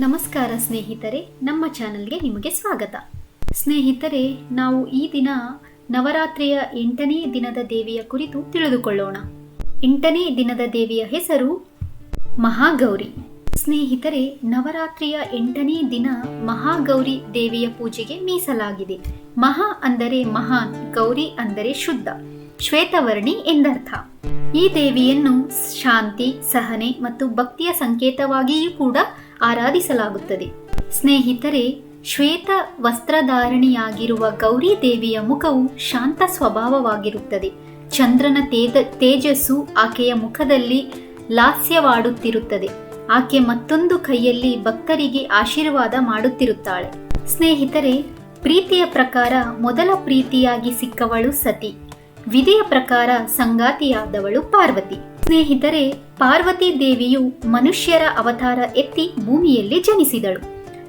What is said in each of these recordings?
ನಮಸ್ಕಾರ ಸ್ನೇಹಿತರೆ, ನಮ್ಮ ಚಾನಲ್ಗೆ ನಿಮಗೆ ಸ್ವಾಗತ. ಸ್ನೇಹಿತರೆ, ನಾವು ಈ ದಿನ ನವರಾತ್ರಿಯ ಎಂಟನೇ ದಿನದ ದೇವಿಯ ಕುರಿತು ತಿಳಿದುಕೊಳ್ಳೋಣ. ಎಂಟನೇ ದಿನದ ದೇವಿಯ ಹೆಸರು ಮಹಾಗೌರಿ. ಸ್ನೇಹಿತರೆ, ನವರಾತ್ರಿಯ ಎಂಟನೇ ದಿನ ಮಹಾಗೌರಿ ದೇವಿಯ ಪೂಜೆಗೆ ಮೀಸಲಾಗಿದೆ. ಮಹಾ ಅಂದರೆ ಮಹಾನ್ ಗೌರಿ ಅಂದರೆ ಶುದ್ಧ, ಶ್ವೇತವರ್ಣಿ ಎಂದರ್ಥ. ಈ ದೇವಿಯನ್ನು ಶಾಂತಿ, ಸಹನೆ ಮತ್ತು ಭಕ್ತಿಯ ಸಂಕೇತವಾಗಿಯೂ ಕೂಡ ಆರಾಧಿಸಲಾಗುತ್ತದೆ. ಸ್ನೇಹಿತರೆ, ಶ್ವೇತ ವಸ್ತ್ರಧಾರಣಿಯಾಗಿರುವ ಗೌರಿ ದೇವಿಯ ಮುಖವು ಶಾಂತ ಸ್ವಭಾವವಾಗಿರುತ್ತದೆ. ಚಂದ್ರನ ತೇಜ, ತೇಜಸ್ಸು ಆಕೆಯ ಮುಖದಲ್ಲಿ ಲಾಸ್ಯವಾಡುತ್ತಿರುತ್ತದೆ. ಆಕೆ ಮತ್ತೊಂದು ಕೈಯಲ್ಲಿ ಭಕ್ತರಿಗೆ ಆಶೀರ್ವಾದ ಮಾಡುತ್ತಿರುತ್ತಾಳೆ. ಸ್ನೇಹಿತರೆ, ಪ್ರೀತಿಯ ಪ್ರಕಾರ ಮೊದಲ ಪ್ರೀತಿಯಾಗಿ ಸಿಕ್ಕವಳು ಸತಿ. ವಿಧಿಯ ಪ್ರಕಾರ ಸಂಗಾತಿಯಾದವಳು ಪಾರ್ವತಿ. ಸ್ನೇಹಿತರೆ, ಪಾರ್ವತಿ ದೇವಿಯು ಮನುಷ್ಯರ ಅವತಾರ ಎತ್ತಿ ಭೂಮಿಯಲ್ಲಿ ಜನಿಸಿದಳು.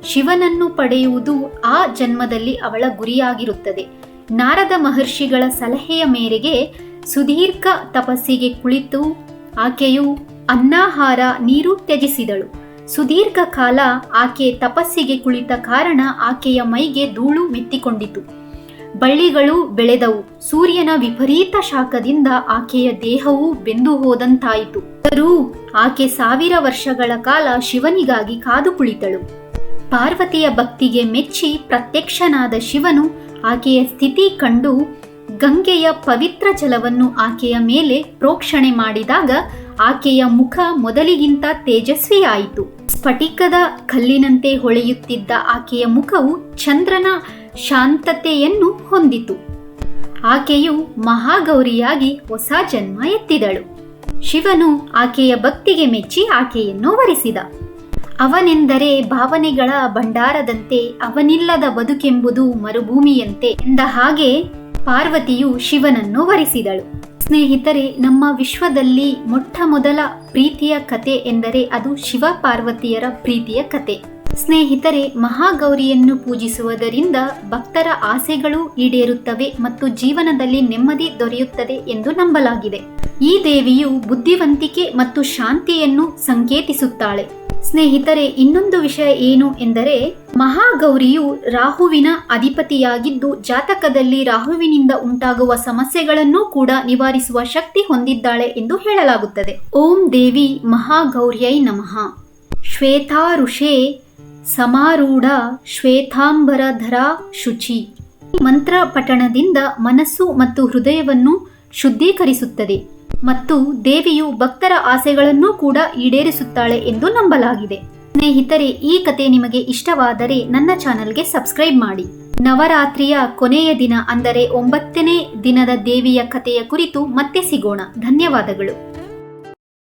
ಶಿವನನ್ನು ಪಡೆಯುವುದು ಆ ಜನ್ಮದಲ್ಲಿ ಅವಳ ಗುರಿಯಾಗಿರುತ್ತದೆ. ನಾರದ ಮಹರ್ಷಿಗಳ ಸಲಹೆಯ ಮೇರೆಗೆ ಸುದೀರ್ಘ ತಪಸ್ಸಿಗೆ ಕುಳಿತು ಆಕೆಯು ಅನ್ನಾಹಾರ ನೀರು ತ್ಯಜಿಸಿದಳು. ಸುದೀರ್ಘ ಕಾಲ ಆಕೆ ತಪಸ್ಸಿಗೆ ಕುಳಿತ ಕಾರಣ ಆಕೆಯ ಮೈಗೆ ಧೂಳು ಮೆತ್ತಿಕೊಂಡಿತು. ಬಳ್ಳಿಗಳು ಬೆಳೆದವು. ಸೂರ್ಯನ ವಿಪರೀತ ಶಾಖದಿಂದ ಆಕೆಯ ದೇಹವು ಬೆಂದು ಹೋದಂತಾಯಿತು. ಆದರೂ ಆಕೆ ಸಾವಿರ ವರ್ಷಗಳ ಕಾಲ ಶಿವನಿಗಾಗಿ ಕಾದು ಕುಳಿತಳು. ಪಾರ್ವತಿಯ ಭಕ್ತಿಗೆ ಮೆಚ್ಚಿ ಪ್ರತ್ಯಕ್ಷನಾದ ಶಿವನು ಆಕೆಯ ಸ್ಥಿತಿ ಕಂಡು ಗಂಗೆಯ ಪವಿತ್ರ ಜಲವನ್ನು ಆಕೆಯ ಮೇಲೆ ಪ್ರೋಕ್ಷಣೆ ಮಾಡಿದಾಗ ಆಕೆಯ ಮುಖ ಮೊದಲಿಗಿಂತ ತೇಜಸ್ವಿಯಾಯಿತು. ಸ್ಫಟಿಕದ ಕಲ್ಲಿನಂತೆ ಹೊಳೆಯುತ್ತಿದ್ದ ಆಕೆಯ ಮುಖವು ಚಂದ್ರನ ಶಾಂತತೆಯನ್ನು ಹೊಂದಿತು. ಆಕೆಯು ಮಹಾಗೌರಿಯಾಗಿ ಹೊಸ ಜನ್ಮ ಎತ್ತಿದಳು. ಶಿವನು ಆಕೆಯ ಭಕ್ತಿಗೆ ಮೆಚ್ಚಿ ಆಕೆಯನ್ನು ವರಿಸಿದ. ಅವನೆಂದರೆ ಭಾವನೆಗಳ ಭಂಡಾರದಂತೆ ಅವನಿಲ್ಲದ ಬದುಕೆಂಬುದು ಮರುಭೂಮಿಯಂತೆ ಎಂದ ಹಾಗೆ ಪಾರ್ವತಿಯು ಶಿವನನ್ನು ವರಿಸಿದಳು. ಸ್ನೇಹಿತರೆ, ನಮ್ಮ ವಿಶ್ವದಲ್ಲಿ ಮೊಟ್ಟ ಮೊದಲ ಪ್ರೀತಿಯ ಕತೆ ಎಂದರೆ ಅದು ಶಿವ ಪಾರ್ವತಿಯರ ಪ್ರೀತಿಯ ಕತೆ. ಸ್ನೇಹಿತರೆ, ಮಹಾಗೌರಿಯನ್ನು ಪೂಜಿಸುವುದರಿಂದ ಭಕ್ತರ ಆಸೆಗಳು ಈಡೇರುತ್ತವೆ ಮತ್ತು ಜೀವನದಲ್ಲಿ ನೆಮ್ಮದಿ ದೊರೆಯುತ್ತದೆ ಎಂದು ನಂಬಲಾಗಿದೆ. ಈ ದೇವಿಯು ಬುದ್ಧಿವಂತಿಕೆ ಮತ್ತು ಶಾಂತಿಯನ್ನು ಸಂಕೇತಿಸುತ್ತಾಳೆ. ಸ್ನೇಹಿತರೆ, ಇನ್ನೊಂದು ವಿಷಯ ಏನು ಎಂದರೆ, ಮಹಾಗೌರಿಯು ರಾಹುವಿನ ಅಧಿಪತಿಯಾಗಿದ್ದು, ಜಾತಕದಲ್ಲಿ ರಾಹುವಿನಿಂದ ಉಂಟಾಗುವ ಸಮಸ್ಯೆಗಳನ್ನೂ ಕೂಡ ನಿವಾರಿಸುವ ಶಕ್ತಿ ಹೊಂದಿದ್ದಾಳೆ ಎಂದು ಹೇಳಲಾಗುತ್ತದೆ. ಓಂ ದೇವಿ ಮಹಾಗೌರ್ಯೈ ನಮಃ. ಶ್ವೇತಾರುಷೇ ಸಮಾರೂಢ ಶ್ವೇತಾಂಬರಧರ ಶುಚಿ. ಮಂತ್ರ ಪಠಣದಿಂದ ಮನಸ್ಸು ಮತ್ತು ಹೃದಯವನ್ನು ಶುದ್ಧೀಕರಿಸುತ್ತದೆ. ಮತ್ತು ದೇವಿಯು ಭಕ್ತರ ಆಸೆಗಳನ್ನೂ ಕೂಡ ಈಡೇರಿಸುತ್ತಾಳೆ ಎಂದು ನಂಬಲಾಗಿದೆ. ಸ್ನೇಹಿತರೆ, ಈ ಕತೆ ನಿಮಗೆ ಇಷ್ಟವಾದರೆ ನನ್ನ ಚಾನಲ್ಗೆ ಸಬ್ಸ್ಕ್ರೈಬ್ ಮಾಡಿ. ನವರಾತ್ರಿಯ ಕೊನೆಯ ದಿನ ಅಂದರೆ ಒಂಬತ್ತನೇ ದಿನದ ದೇವಿಯ ಕಥೆಯ ಕುರಿತು ಮತ್ತೆ ಸಿಗೋಣ. ಧನ್ಯವಾದಗಳು.